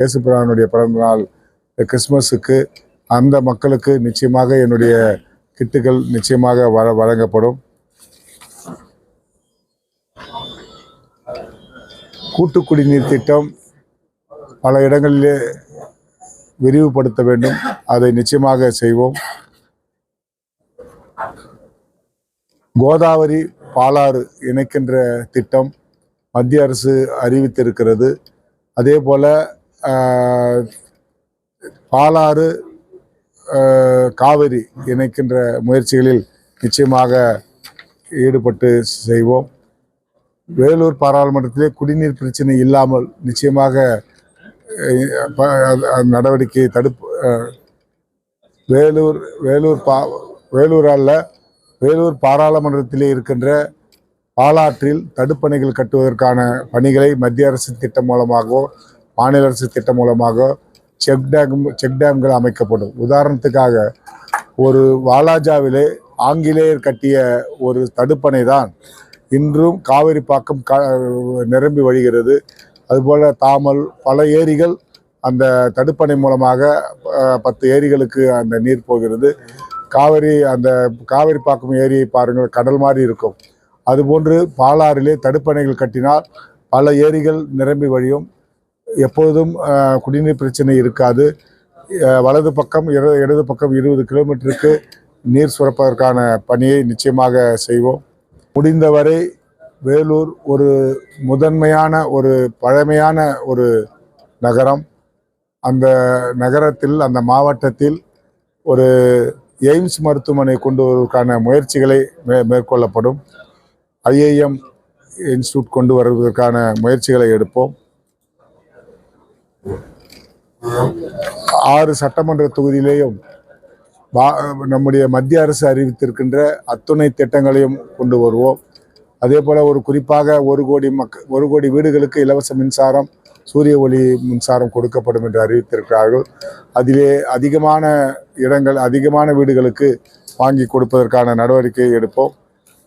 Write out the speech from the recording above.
இயேசுபிரானுடைய பிறந்த நாள் இந்த கிறிஸ்மஸுக்கு அந்த மக்களுக்கு நிச்சயமாக என்னுடைய கிட்டுகள் நிச்சயமாக வர வழங்கப்படும். கூட்டு குடிநீர் திட்டம் பல இடங்களிலே விரிவுபடுத்த வேண்டும். அதை நிச்சயமாக செய்வோம். கோதாவரி பாலாறு இணைக்கின்ற திட்டம் மத்திய அரசு அறிவித்திருக்கிறது. அதே போல பாலாறு காவிரி இணைக்கின்ற முயற்சிகளில் நிச்சயமாக ஈடுபட்டு செய்வோம். வேலூர் பாராளுமன்றத்திலே குடிநீர் பிரச்சனை இல்லாமல் நிச்சயமாக நடவடிக்கை தடுப்பு வேலூர் வேலூர் பா வேலூர் அல்ல வேலூர் பாராளுமன்றத்திலே இருக்கின்ற பாலாற்றில் தடுப்பணைகள் கட்டுவதற்கான பணிகளை மத்திய அரசு திட்டம் மூலமாகவோ மாநில அரசு திட்டம் மூலமாக செக் டேம் செக் டேம்கள் அமைக்கப்படும். உதாரணத்துக்காக ஒரு வாலாஜாவிலே ஆங்கிலேயர் கட்டிய ஒரு தடுப்பணை தான் இன்றும் காவிரி பாக்கம் க நிரம்பி வழிகிறது. அதுபோல் தாமல் பல ஏரிகள் அந்த தடுப்பணை மூலமாக பத்து ஏரிகளுக்கு அந்த நீர் போகிறது. காவிரி அந்த காவிரி பாக்கம் ஏரியை பாருங்கள் கடல் மாதிரி இருக்கும். அதுபோன்று பாலாறிலே தடுப்பணைகள் கட்டினால் பல ஏரிகள் நிரம்பி வழியும். எப்பொழுதும் குடிநீர் பிரச்சனை இருக்காது. வலது பக்கம் இட இடது பக்கம் இருபது கிலோமீட்டருக்கு நீர் சுரப்பதற்கான பணியை நிச்சயமாக செய்வோம். முடிந்தவரை வேலூர் ஒரு முதன்மையான ஒரு பழமையான ஒரு நகரம். அந்த நகரத்தில் அந்த மாவட்டத்தில் ஒரு எய்ம்ஸ் மருத்துவமனை கொண்டு வருவதற்கான முயற்சிகளை மே மேற்கொள்ளப்படும். ஐஏஎம் இன்ஸ்டியூட் கொண்டு வருவதற்கான முயற்சிகளை எடுப்போம். ஆறு சட்டமன்ற தொகுதியிலேயும் வா- நம்முடைய மத்திய அரசு அறிவித்திருக்கின்ற அத்துணை திட்டங்களையும் கொண்டு வருவோம். அதே போல ஒரு குறிப்பாக ஒரு கோடி மக்க ஒரு கோடி வீடுகளுக்கு இலவச மின்சாரம் சூரிய ஒளி மின்சாரம் கொடுக்கப்படும் என்று அறிவித்திருக்கிறார்கள். அதிலே அதிகமான இடங்கள் அதிகமான வீடுகளுக்கு வாங்கி கொடுப்பதற்கான நடவடிக்கை எடுப்போம்.